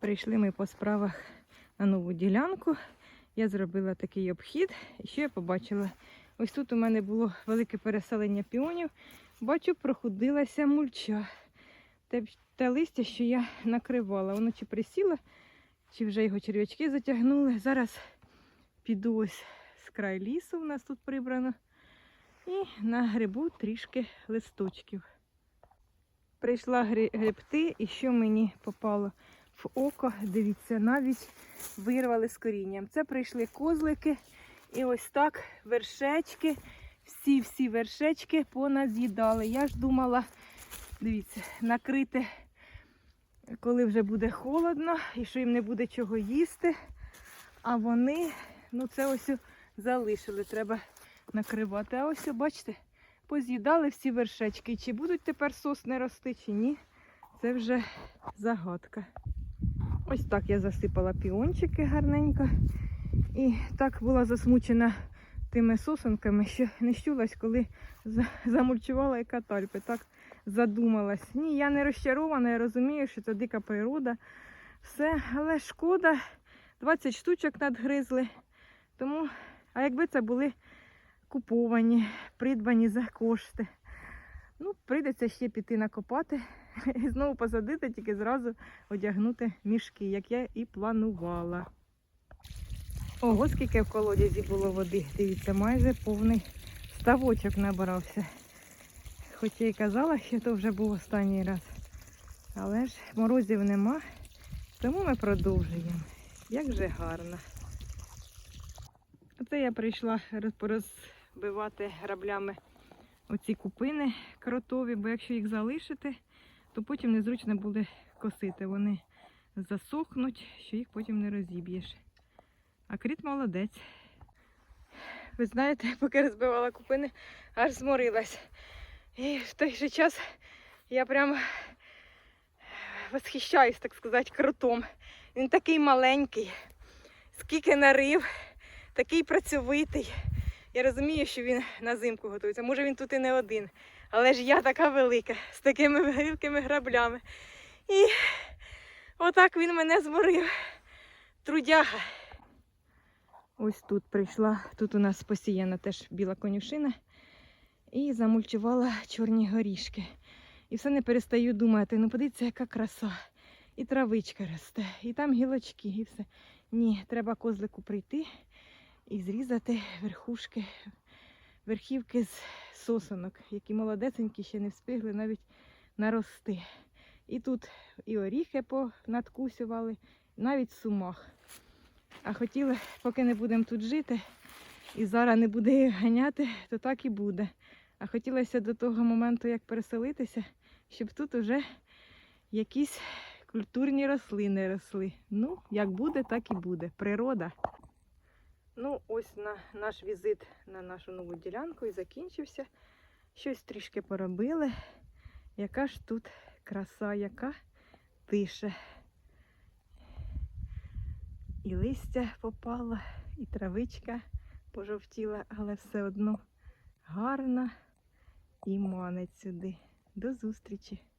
Прийшли ми по справах на нову ділянку. Я зробила такий обхід. І що я побачила? Ось тут у мене було велике переселення піонів. Бачу, проходилася мульча. Те, те листя, що я накривала. Воно чи присіло, чи вже його черв'ячки затягнули. Зараз піду ось з край лісу, у нас тут прибрано. І на грибу трішки листочків. Прийшла грибти, і що мені попало око, дивіться, навіть вирвали з корінням. Це прийшли козлики, і ось так вершечки, всі-всі вершечки поназ'їдали. Я ж думала, дивіться, накрити, коли вже буде холодно, і що їм не буде чого їсти. А вони, ну це ось залишили, треба накривати. А ось, бачите, поз'їдали всі вершечки. Чи будуть тепер сосни рости, чи ні, це вже загадка. Ось так я засипала піончики гарненько. І так була засмучена тими сосенками, що не щулась, коли замульчувала і катальпи. Так задумалась. Ні, я не розчарована, я розумію, що це дика природа. Все, але шкода, 20 штучок надгризли. Тому, а якби це були куповані, придбані за кошти. Ну, прийдеться ще піти накопати і знову посадити, тільки зразу одягнути мішки, як я і планувала. Ого, скільки в колодязі було води. Дивіться, майже повний ставочок набрався. Хоч я й казала, що то вже був останній раз. Але ж морозів нема, тому ми продовжуємо. Як же гарно. Оце я прийшла роз- порозбивати граблями оці купини кротові, бо якщо їх залишити, то потім незручно буде косити. Вони засохнуть, що їх потім не розіб'єш. А кріт молодець. Ви знаєте, поки розбивала купини, аж зморилась. І в той же час я прям восхищаюсь, так сказати, кротом. Він такий маленький, скільки нарив, такий працьовитий. Я розумію, що він на зимку готується. Може він тут і не один. Але ж я така велика, з такими великими граблями. І отак він мене зморив. Трудяга. Ось тут прийшла, тут у нас посіяна теж біла конюшина. І замульчувала чорні горішки. І все не перестаю думати, ну подивіться, яка краса. І травичка росте, і там гілочки, і все. Ні, треба козлику прийти і зрізати верхушки, верхівки з сосонок, які молодесенькі ще не встигли навіть нарости. І тут і оріхи понадкусювали, навіть сумах. А хотіли, поки не будемо тут жити, і зараз не буде їх ганяти, то так і буде. А хотілося до того моменту, як переселитися, щоб тут уже якісь культурні рослини росли. Ну, як буде, так і буде. Природа. Ну, ось на наш візит на нашу нову ділянку і закінчився. Щось трішки поробили. Яка ж тут краса, яка тиша. І листя попало, і травичка пожовтіла, але все одно гарна і манить сюди. До зустрічі!